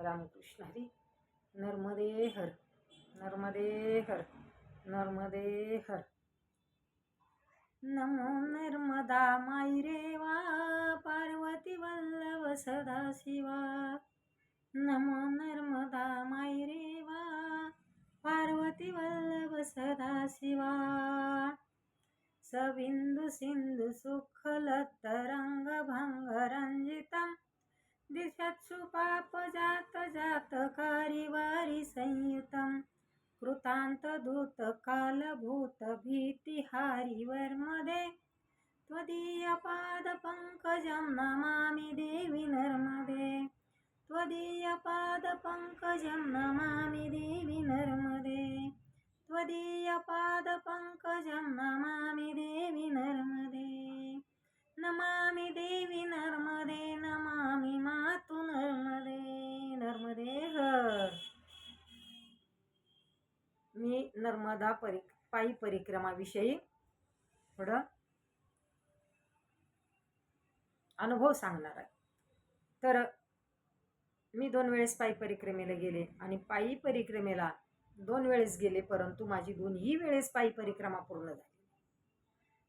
रामकृष्ण हरी नर्मदे हर नर्मदे हर नर्मदे हर. नमो नर्मदा माई रेवा पार्वती वल्लभ सदाशिवा नमो नर्मदा माई रेवा पार्वती वल्लभ सदाशिवा सबिन्दु सिन्धु सुखलतरङ्गभङ्गरञ्जितम् दिशत सुपाप जात जात कारिवारी संयुतम. कृतांत दूत कालभूत भीतिहारी वर्मदे. त्वदीय नमामि देवि नर्मदे. त्वदीयपादपङ्कजं नमामि देवि नर्मदा परि पायी परिक्रमाविषयी थोडं अनुभव सांगणार आहे. तर मी दोन वेळेस पायी परिक्रमेला गेले आणि पायी परिक्रमेला दोन वेळेस गेले परंतु माझी दोन्ही वेळेस पायी परिक्रमा पूर्ण झाली.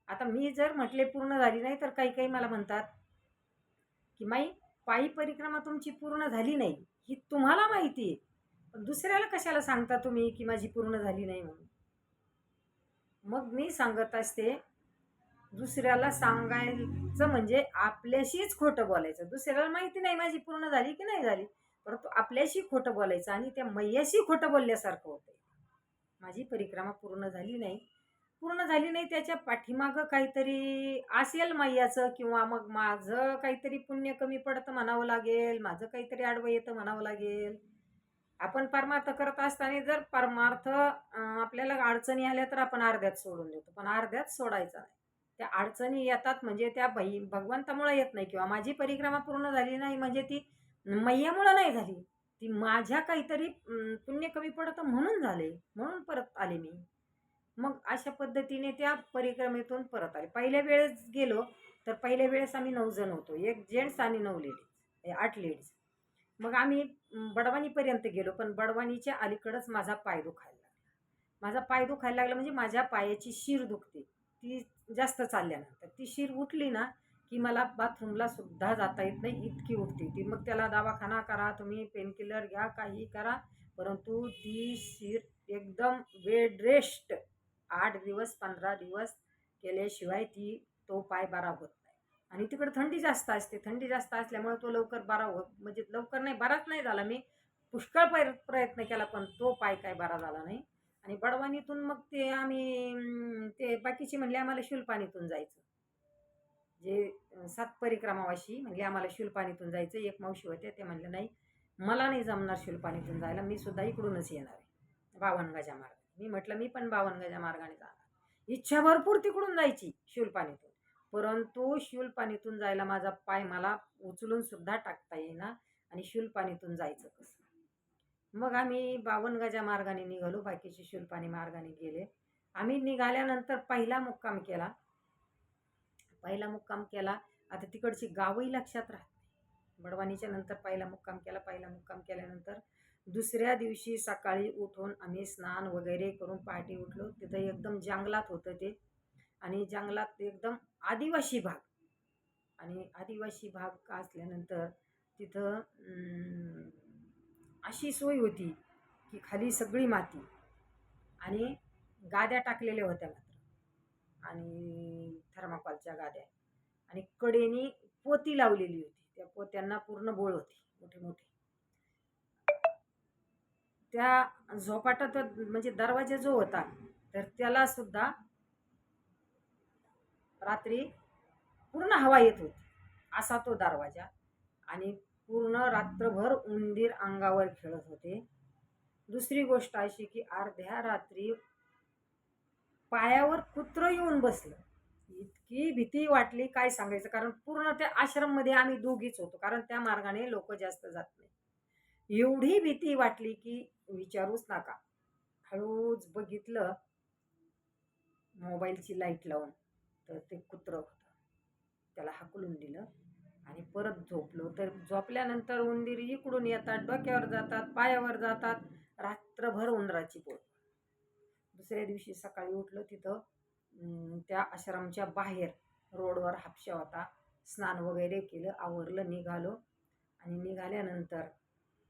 आता मी जर म्हटले पूर्ण झाली नाही तर काही काही मला म्हणतात की माई पायी परिक्रमा तुमची पूर्ण झाली नाही ही तुम्हाला माहिती आहे. दुसऱ्याला कशाला सांगता तुम्ही की माझी पूर्ण झाली नाही म्हणून? मग मी सांगत असते दुसऱ्याला सांगायचं म्हणजे आपल्याशीच खोटं बोलायचं. दुसऱ्याला माहिती नाही माझी पूर्ण झाली की नाही झाली. परंतु आपल्याशी खोटं बोलायचं आणि त्या मैयाशी खोटं बोलल्यासारखं होतं माझी परिक्रमा पूर्ण झाली नाही. पूर्ण झाली नाही त्याच्या पाठीमागं काहीतरी असेल मैयाचं किंवा मग माझं काहीतरी पुण्य कमी पडतं म्हणावं लागेल माझं काहीतरी आडवं येतं म्हणावं लागेल. आपण परमार्थ करत असताना जर परमार्थ आपल्याला अडचणी आल्या तर आपण अर्ध्यात सोडून देतो. पण अर्ध्यात सोडायचा नाही. त्या अडचणी येतात म्हणजे त्या बही भगवंतामुळे येत नाही किंवा माझी परिक्रमा पूर्ण झाली नाही म्हणजे ती मैयामुळं नाही झाली. ती माझ्या काहीतरी पुण्य कमी पडतं म्हणून झाले म्हणून परत आले मी. मग अशा पद्धतीने त्या परिक्रमेतून परत आले. पहिल्या वेळेस गेलो तर पहिल्या वेळेस आम्ही नऊ जण होतो. एक जेंट्स आणि नऊ लेडीज आठ लेडीज. मग आम्ही बडवानीपर्यंत गेलो पण बडवानीच्या अलीकडंच माझा पाय दुखायला लागला. माझा पाय दुखायला लागला म्हणजे माझ्या पायाची शीर दुखते. ती जास्त चालल्यानंतर. ती शीर उठली ना की मला बाथरूमला सुद्धा जाता येत नाही इतकी उठते ती. मग त्याला दवाखाना करा तुम्ही पेनकिलर घ्या काही करा. परंतु ती शिर एकदम बेड रेस्ट. आठ दिवस पंधरा दिवस केल्याशिवाय ती तो पाय बरा होत आणि तिकडं थंडी जास्त असते. थंडी जास्त असल्यामुळे तो लवकर बरा होत म्हणजे लवकर नाही बराच नाही झाला. मी पुष्कळ पै प्रयत्न केला पण तो पाय काय बरा झाला नाही. आणि बडवानीतून मग ते आम्ही ते बाकीचे म्हणले आम्हाला शुलपाणीतून जायचं. जे सात परिक्रमावाशी म्हणजे आम्हाला शुलपाणीतून जायचं. एक मावशी होते ते म्हणले नाही मला नाही जमणार शुलपाणीतून जायला. मी सुद्धा इकडूनच येणार आहे बावनगाच्या मार्गाने. मी म्हटलं मी पण बावनगाच्या मार्गाने जाणार. इच्छा भरपूर तिकडून जायची शुलपाणीतून. परंतु शूलपाणीतून जायला माझा पाय मला उचलून सुद्धा टाकता येईना आणि शूलपाणीतून जायचं कसं? मग आम्ही बावनगाच्या मार्गाने निघालो बाकीचे शूलपाणी मार्गाने गेले. आम्ही निघाल्यानंतर पहिला मुक्काम केला. पहिला मुक्काम केला. आता तिकडची गावही लक्षात राहत नाही. बडवानीच्या नंतर पहिला मुक्काम केला. पहिला मुक्काम केल्यानंतर दुसऱ्या दिवशी सकाळी उठून आम्ही स्नान वगैरे करून पहाटे उठलो. तिथं एकदम जंगलात होतं ते. आणि जंगलात एकदम आदिवासी भाग. आणि आदिवासी भाग असल्यानंतर तिथं अशी सोय होती की खाली सगळी माती आणि गाद्या टाकलेल्या होत्या मात्र. आणि थर्माकॉलच्या गाद्या. आणि कडेनी पोती लावलेली होती. त्या पोत्यांना पूर्ण बोळ होती मोठे मोठे त्या झोपाटात म्हणजे दरवाजा जो होता तर त्याला सुद्धा रात्री पूर्ण हवा येत होती. असा तो दरवाजा आणि पूर्ण रात्रभर उंदीर अंगावर खेळत होते. दुसरी गोष्ट अशी की अर्ध्या रात्री पायावर कुत्रं येऊन बसलं. इतकी भीती वाटली काय सांगायचं? कारण पूर्ण त्या आश्रममध्ये आम्ही दोघीच होतो. कारण त्या मार्गाने लोक जास्त जात नाही. एवढी भीती वाटली की विचारूच नका. हळूच बघितलं. मोबाईलची लाइट लावून. तर ते कुत्रं होतं. त्याला हाकलून दिलं आणि परत झोपलो. तर झोपल्यानंतर उंदीर इकडून येतात डोक्यावर जातात पायावर जातात. रात्रभर उंदराची पोळ दुसऱ्या दिवशी सकाळी उठलो तिथं त्या आश्रमच्या बाहेर रोडवर हापशा होता. स्नान वगैरे केलं आवरलं निघालो. आणि निघाल्यानंतर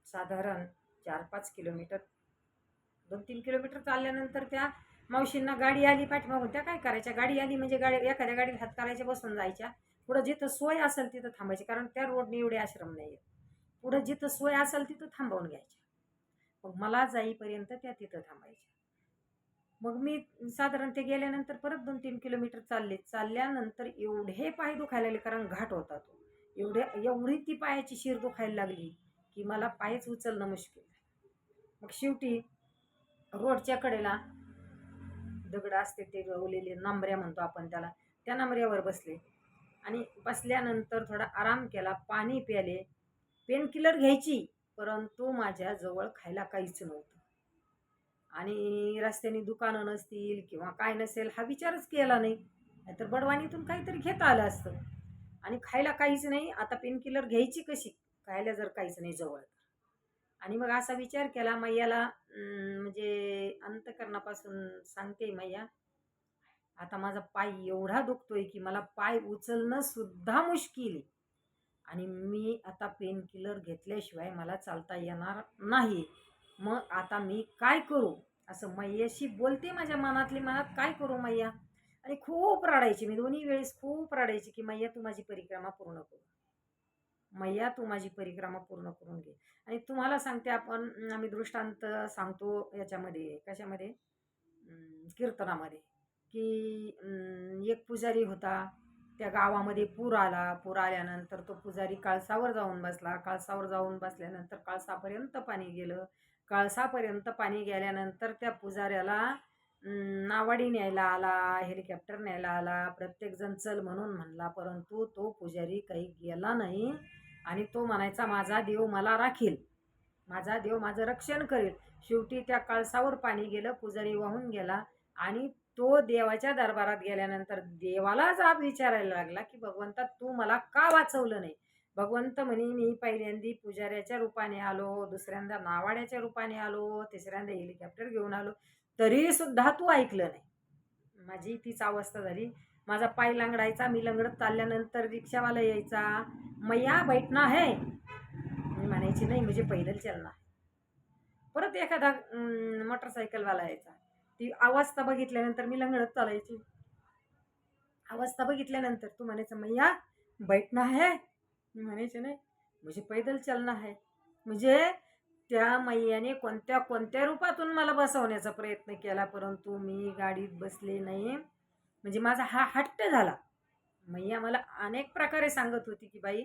साधारण चार पाच किलोमीटर दोन तीन किलोमीटर चालल्यानंतर त्या मावशींना गाडी आली पाठीमागून त्या काय करायच्या? गाडी आली म्हणजे गाडी एखाद्या गाडीला हात करायच्या बसून जायच्या. पुढं जिथं सोय असेल तिथं थांबायची कारण त्या रोडने एवढे आश्रम नाही आहेत पुढं जिथं सोय असेल तिथं थांबवून घ्यायच्या. मग मला जाईपर्यंत त्या तिथं थांबायच्या. मग मी साधारण ते गेल्यानंतर परत दोन तीन किलोमीटर चालले. चालल्यानंतर एवढे पाय दुखायला लागले कारण घाट होता तो. एवढे एवढी ती पायाची शिर दुखायला लागली की मला पायच उचलणं मुश्किल मग शेवटी रोडच्या कडेला दगड असते ते गवलेले नांबऱ्या म्हणतो आपण त्याला. त्या नांबऱ्यावर बसले. आणि बसल्यानंतर थोडा आराम केला पाणी प्याले. पेनकिलर घ्यायची परंतु माझ्याजवळ खायला काहीच नव्हतं. आणि रस्त्याने दुकानं नसतील किंवा काय नसेल हा विचारच केला नाही. नाहीतर बडवानीतून काहीतरी घेता आलं असतं. आणि खायला काहीच नाही आता पेनकिलर घ्यायची कशी? खायला जर काहीच नाही जवळ. आणि मग असा विचार केला मैयाला म्हणजे अंतकरणापासून सांगते मैया आता माझा पाय एवढा दुखतोय की मला पाय उचलणं सुद्धा मुश्किल आहे. आणि मी आता पेन किलर घेतल्याशिवाय मला चालता येणार नाही. मग आता मी काय करू? असं मैयाशी बोलते माझ्या मनातली मनात काय करू मैया? आणि खूप रडायची. मी दोन्ही वेळेस खूप रडायची की मैया तू माझी परिक्रमा पूर्ण करू. मैया तू माझी परिक्रमा पूर्ण करून घे. आणि तुम्हाला सांगते आपण आम्ही दृष्टांत सांगतो याच्यामध्ये कशामध्ये? कीर्तनामध्ये. की एक पुजारी होता त्या गावामध्ये पूर आला. पूर आल्यानंतर तो पुजारी काळसावर जाऊन बसला. काळसावर जाऊन बसल्यानंतर काळसापर्यंत पाणी गेलं. काळसापर्यंत पाणी गेल्यानंतर त्या पुजाऱ्याला नावाडी न्यायला आला हेलिकॉप्टर न्यायला आला. प्रत्येकजण चल म्हणून म्हणला परंतु तो पुजारी काही गेला नाही. आणि तो म्हणायचा माझा देव मला राखील. माझा देव माझं रक्षण करेल. शेवटी त्या कळसावर पाणी गेलं पुजारी वाहून गेला आणि तो देवाच्या दरबारात गेल्यानंतर देवाला जाब विचारायला लागला की भगवंता तू मला का वाचवलं नाही? भगवंत म्हणे मी पहिल्यांदी पुजाऱ्याच्या रूपाने आलो दुसऱ्यांदा नावाड्याच्या रूपाने आलो तिसऱ्यांदा हेलिकॉप्टर घेऊन आलो तरी सुद्धा तू ऐकलं नाही. माझी तीच अवस्था झाली. माझा पाय लंगडायचा मी लंगडत चालल्यानंतर रिक्षावाला यायचा. मैया बैठना है। मी म्हणायची नाही म्हणजे पैदल चलना परत एखादा मोटरसायकलवाला यायचा. ती अवस्था बघितल्यानंतर मी लंगडत चालायची. अवस्था बघितल्यानंतर तू म्हणायचं मैया बैठना है. मी म्हणायचे नाही म्हणजे पैदल चलना है. म्हणजे त्या मैयाने कोणत्या कोणत्या रूपातून मला बसवण्याचा प्रयत्न केला परंतु मी गाडीत बसले नाही. म्हणजे माझा हा हट्ट झाला. मैया मला अनेक प्रकारे सांगत होती की बाई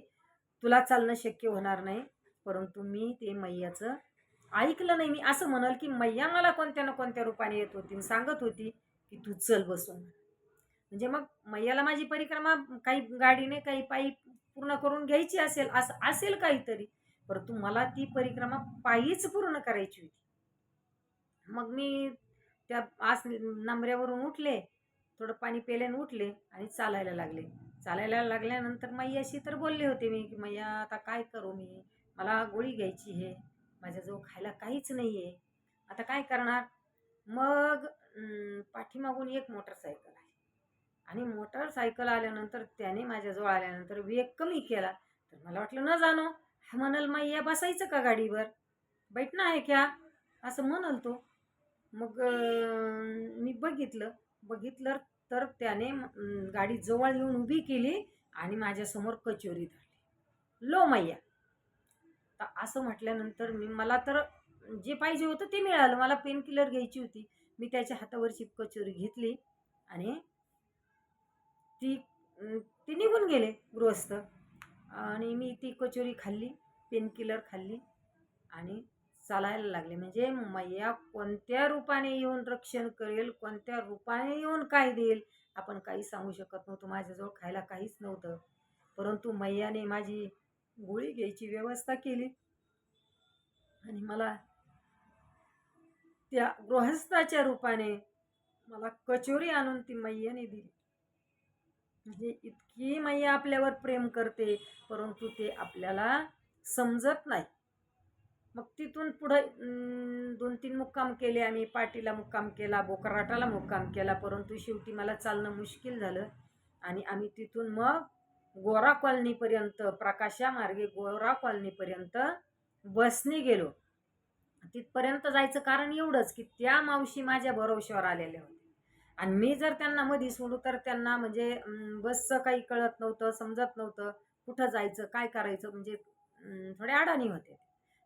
तुला चालणं शक्य होणार नाही परंतु मी ते मैयाचं ऐकलं नाही. मी असं म्हणाल की मैया मला कोणत्या ना कोणत्या रूपाने येत होती. आणि सांगत होती की तू चल बसून. म्हणजे मग मैयाला माझी परिक्रमा काही गाडीने काही पायी पूर्ण करून घ्यायची असेल असं असेल काहीतरी परंतु मला ती परिक्रमा पायीच पूर्ण करायची होती. मग मी त्या आस नंबऱ्यावरून उठले थोडं पाणी पेल्याने उठले आणि चालायला लागले. चालायला लागल्यानंतर मैयाशी तर बोलले होते मी की मैया आता काय करू मी? मला गोळी घ्यायची आहे. माझ्याजवळ खायला काहीच नाही आहे आता काय करणार? मग पाठीमागून एक मोटरसायकल आहे. आणि मोटरसायकल आल्यानंतर त्याने माझ्याजवळ आल्यानंतर वेग कमी केला. तर मला वाटलं न जाणो म्हणाल मैया बसायचं का गाडीवर? बैठणं आहे क्या? असं म्हणाल तो. मग मी बघितलं. बघितलं तर त्याने गाडी जवळ येऊन उभी केली आणि माझ्यासमोर कचोरी धरली. लो मैया. तर असं म्हटल्यानंतर मी मला तर जे पाहिजे होतं ते मिळालं. मला पेन किलर घ्यायची होती. मी त्याच्या हातावरची कचोरी घेतली आणि ती ते निघून गेले गृहस्थ. आणि मी ती कचोरी खाल्ली पेनकिलर खाल्ली आणि चालायला लागले. म्हणजे मैया कोणत्या रूपाने येऊन रक्षण करेल कोणत्या रूपाने येऊन काय देईल आपण काही सांगू शकत नव्हतो. माझ्याजवळ खायला काहीच नव्हतं. परंतु मैयाने माझी गोळी घ्यायची व्यवस्था केली. आणि मला त्या गृहस्थाच्या रूपाने मला कचोरी आणून ती मैयाने दिली. म्हणजे इतकी मैया आपल्यावर प्रेम करते परंतु ते आपल्याला समजत नाही. मग तिथून पुढं दोन तीन मुक्काम केले आम्ही. पाटीला मुक्काम केला बोकराटाला मुक्काम केला. परंतु शेवटी मला चालणं मुश्किल झालं. आणि आम्ही तिथून मग गोरा कॉलनीपर्यंत प्रकाशा मार्गे गोरा कॉलनीपर्यंत बसने गेलो. तिथपर्यंत जायचं कारण एवढंच की त्या मावशी माझ्या भरोश्यावर आलेल्या होत्या. आणि मी जर त्यांना मध्ये सोडू तर त्यांना म्हणजे बसचं काही कळत नव्हतं समजत नव्हतं कुठं जायचं काय करायचं म्हणजे थोडे अडाणी होते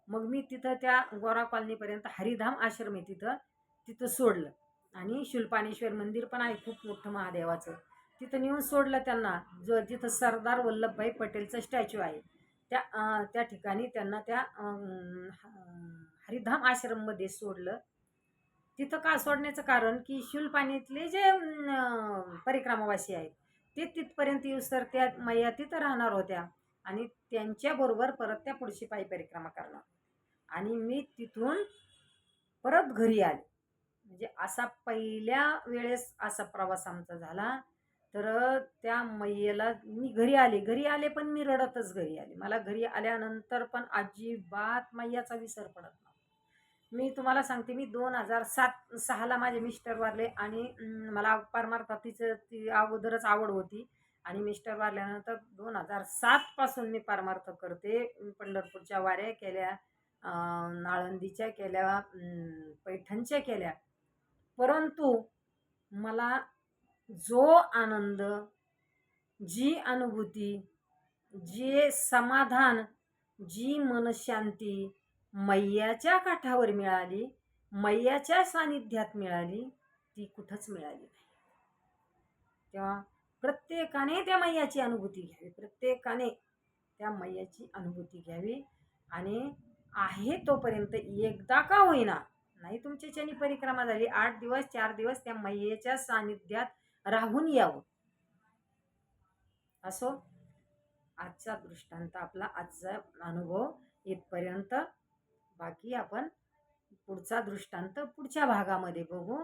मग मी तिथं त्या गोरा कॉलनीपर्यंत हरिधाम आश्रम आहे तिथं तिथं सोडलं. आणि शुल्पानेश्वर मंदिर पण आहे खूप मोठं महादेवाचं. तिथं नेऊन सोडलं त्यांना. जो जिथं सरदार वल्लभभाई पटेलचं स्टॅच्यू आहे. त्या त्या ठिकाणी त्यांना त्या ह- हरिधाम आश्रममध्ये सोडलं. तिथं का सोडण्याचं कारण की शुलपाणीतले जे परिक्रमावासी आहेत ते तिथपर्यंत येऊस तर त्या मैया तिथं राहणार होत्या. आणि त्यांच्याबरोबर परत त्या पुढची पायी परिक्रमा करणार. आणि मी तिथून परत घरी आले. म्हणजे असा पहिल्या वेळेस असा प्रवास आमचा झाला. तर त्या मैयेला मी घरी आले. घरी आले पण मी रडतच घरी आले. मला घरी आल्यानंतर पण अजिबात मैयाचा विसर पडत नव्हता. मी तुम्हाला सांगते मी दोन हजार सात सहाला माझे मिस्टर वारले आणि मला परमार्थ तिचं ती अगोदरच आवड होती. आणि मिस्टर वारल्यानंतर दोन हजार सातपासून मी परमार्थ करते. पंढरपूरच्या वाऱ्या केल्या. नाळंदीच्या केल्या पैठणच्या केल्या. परंतु मला जो आनंद जी अनुभूती जे समाधान जी मनशांती मैयाच्या काठावर मिळाली मैयाच्या सानिध्यात मिळाली ती कुठंच मिळाली नाही. तेव्हा प्रत्येकाने त्या मैयाची अनुभूती घ्यावी प्रत्येकाने त्या मैयाची अनुभूती घ्यावी आणि आहे तोपर्यंत एकदा का होईना? नाही तुमच्याच्यानी परिक्रमा झाली आठ दिवस चार दिवस त्या मैयेच्या सानिध्यात राहून यावं. असो आजचा दृष्टांत आपला आजचा अनुभव इथपर्यंत. बाकी आपण पुढचा दृष्टांत पुढच्या भागामध्ये बघू.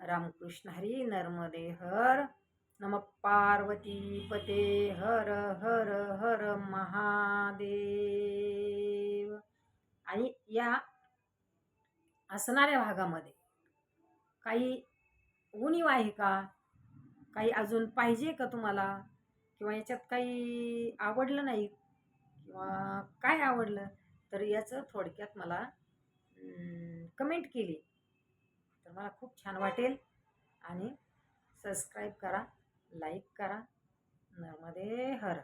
रामकृष्ण हरी नर्मदे हर नम पार्वती पते हर हर हर महादेव. आणि या असणाऱ्या भागामध्ये काही उणीव आहे का काही अजून पाहिजे का तुम्हाला? किंवा याच्यात काही आवडलं नाही? किंवा काय आवडलं? तर याचं थोडक्यात मला कमेंट केली. तर मला खूप छान वाटेल. आणि सबस्क्राईब करा लाईक करा. नर्मदे हर.